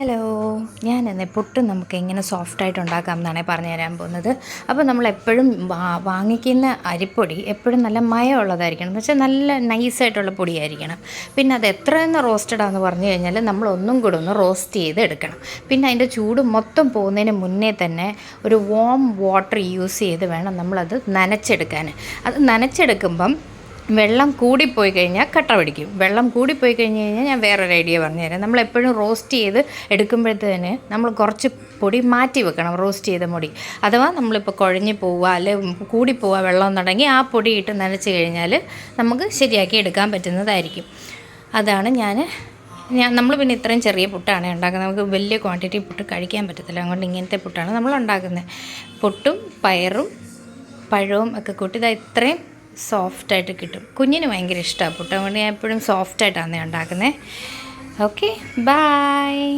Hello. ഞാൻ എന്നെ പുട്ട് നമുക്ക് എങ്ങനെ സോഫ്റ്റായിട്ട് ഉണ്ടാക്കാം എന്നാണ് പറഞ്ഞു തരാൻ പോകുന്നത്. അപ്പോൾ നമ്മൾ എപ്പോഴും വാങ്ങിക്കുന്ന അരിപ്പൊടി എപ്പോഴും നല്ല മയമുള്ളതായിരിക്കണം. എന്ന് വെച്ചാൽ നല്ല നൈസായിട്ടുള്ള പൊടിയായിരിക്കണം. പിന്നെ അത് എത്രയെന്ന് റോസ്റ്റഡ് ആണെന്ന് പറഞ്ഞു കഴിഞ്ഞാൽ നമ്മൾ ഒന്നും കൂടെ ഒന്ന് റോസ്റ്റ് ചെയ്ത് എടുക്കണം പിന്നെ അതിന്റെ ചൂട് മൊത്തം പോകുന്നതിന് മുന്നേ തന്നെ ഒരു വോം വാട്ടർ യൂസ് ചെയ്ത് വേണം നമ്മളത് നനച്ചെടുക്കാൻ. അത് നനച്ചെടുക്കുമ്പം വെള്ളം കൂടിപ്പോയി കഴിഞ്ഞാൽ കട്ട പിടിക്കും. വെള്ളം കൂടിപ്പോയി കഴിഞ്ഞ് കഴിഞ്ഞാൽ ഞാൻ വേറൊരു ഐഡിയ പറഞ്ഞുതരാം നമ്മൾ എപ്പോഴും റോസ്റ്റ് ചെയ്ത് എടുക്കുമ്പോഴത്തേന് നമ്മൾ കുറച്ച് പൊടി മാറ്റി വെക്കണം റോസ്റ്റ് ചെയ്ത മുടി അഥവാ നമ്മളിപ്പോൾ കുഴഞ്ഞു പോവുക അല്ലെ കൂടിപ്പോവുക വെള്ളം എന്നുണ്ടെങ്കിൽ ആ പൊടി ഇട്ട് നനച്ച് കഴിഞ്ഞാൽ നമുക്ക് ശരിയാക്കി എടുക്കാൻ പറ്റുന്നതായിരിക്കും. അതാണ് ഞാൻ ഞാൻ നമ്മൾ പിന്നെ ഇത്രയും ചെറിയ പുട്ടാണ് ഉണ്ടാക്കുന്നത്. നമുക്ക് വലിയ ക്വാണ്ടിറ്റി പുട്ട് കഴിക്കാൻ പറ്റത്തില്ല. അതുകൊണ്ട് ഇങ്ങനത്തെ പുട്ടാണ് നമ്മൾ ഉണ്ടാക്കുന്നത്. പുട്ടും പയറും പഴവും ഒക്കെ കൂട്ടി ഇതാ ഇത്രയും സോഫ്റ്റായിട്ട് കിട്ടും. കുഞ്ഞിന് ഭയങ്കര ഇഷ്ടമാണ് പുട്ടം കൊണ്ട് ഞാൻ എപ്പോഴും സോഫ്റ്റായിട്ടാണ് ഉണ്ടാക്കുന്നത് ഓക്കെ ബായ്